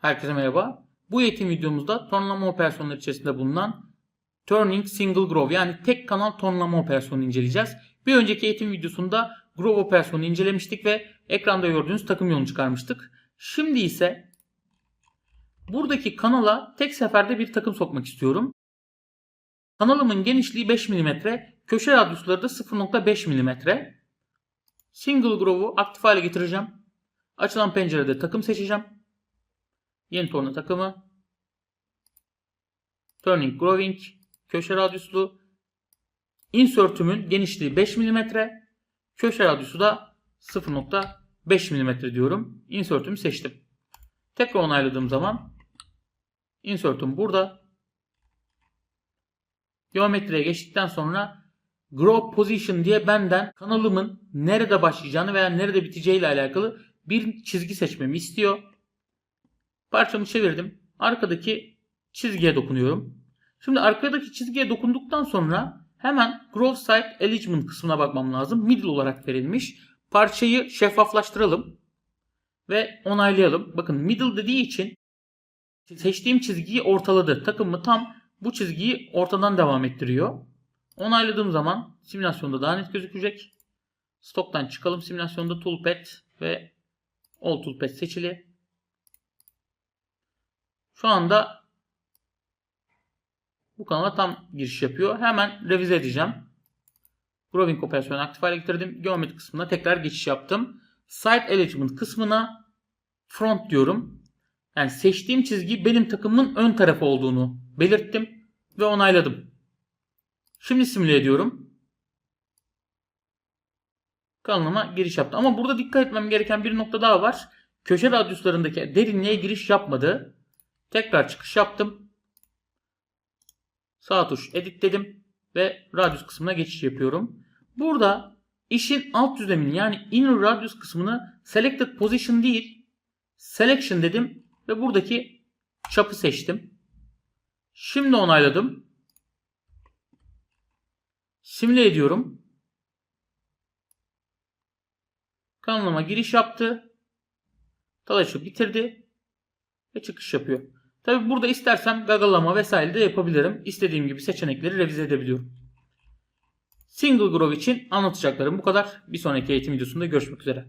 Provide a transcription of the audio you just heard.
Herkese merhaba. Bu eğitim videomuzda tonlama operasyonları içerisinde bulunan Turning Single Groove yani tek kanal tonlama operasyonunu inceleyeceğiz. Bir önceki eğitim videosunda Groove operasyonunu incelemiştik ve ekranda gördüğünüz takım yolunu çıkarmıştık. Şimdi ise buradaki kanala tek seferde bir takım sokmak istiyorum. Kanalımın genişliği 5 mm, köşe radyusları da 0.5 mm. Single Groove'u aktif hale getireceğim. Açılan pencerede takım seçeceğim. Yeni torna takımı. Turning Groving. Köşe radyuslu. Insert'ümün genişliği 5 mm. Köşe radyosu da 0.5 mm diyorum. Insert'ümü seçtim. Tekrar onayladığım zaman Insert'üm burada. Geometriye geçtikten sonra Grow Position diye benden kanalımın nerede başlayacağını veya nerede biteceği ile alakalı bir çizgi seçmemi istiyor. Parçamı çevirdim. Arkadaki çizgiye dokunuyorum. Şimdi arkadaki çizgiye dokunduktan sonra hemen Groove Site Alignment kısmına bakmam lazım. Middle olarak verilmiş. Parçayı şeffaflaştıralım ve onaylayalım. Bakın middle dediği için seçtiğim çizgiyi ortaladı. Takımı tam bu çizgiyi ortadan devam ettiriyor. Onayladığım zaman simülasyonda daha net gözükecek. Stock'tan çıkalım simülasyonda Toolpad ve All Toolpad seçili. Şu anda bu kanala tam giriş yapıyor. Hemen revize edeceğim. Groving operasyonu aktif hale getirdim. Geometri kısmına tekrar geçiş yaptım. Site Alignment kısmına front diyorum. Yani seçtiğim çizgi benim takımın ön tarafı olduğunu belirttim ve onayladım. Şimdi simüle ediyorum. Kanalıma giriş yaptı. Ama burada dikkat etmem gereken bir nokta daha var. Köşe radyuslarındaki derinliğe giriş yapmadı. Tekrar çıkış yaptım. Sağ tuş edit dedim ve radius kısmına geçiş yapıyorum. Burada işin alt düzlemini yani inner radius kısmını selected position değil selection dedim ve buradaki çapı seçtim. Şimdi onayladım. Simüle ediyorum. Kanalıma giriş yaptı. Dalaşıp bitirdi ve çıkış yapıyor. Tabi burada istersem gagalama vesaire de yapabilirim. İstediğim gibi seçenekleri revize edebiliyorum. Single Groove için anlatacaklarım bu kadar. Bir sonraki eğitim videosunda görüşmek üzere.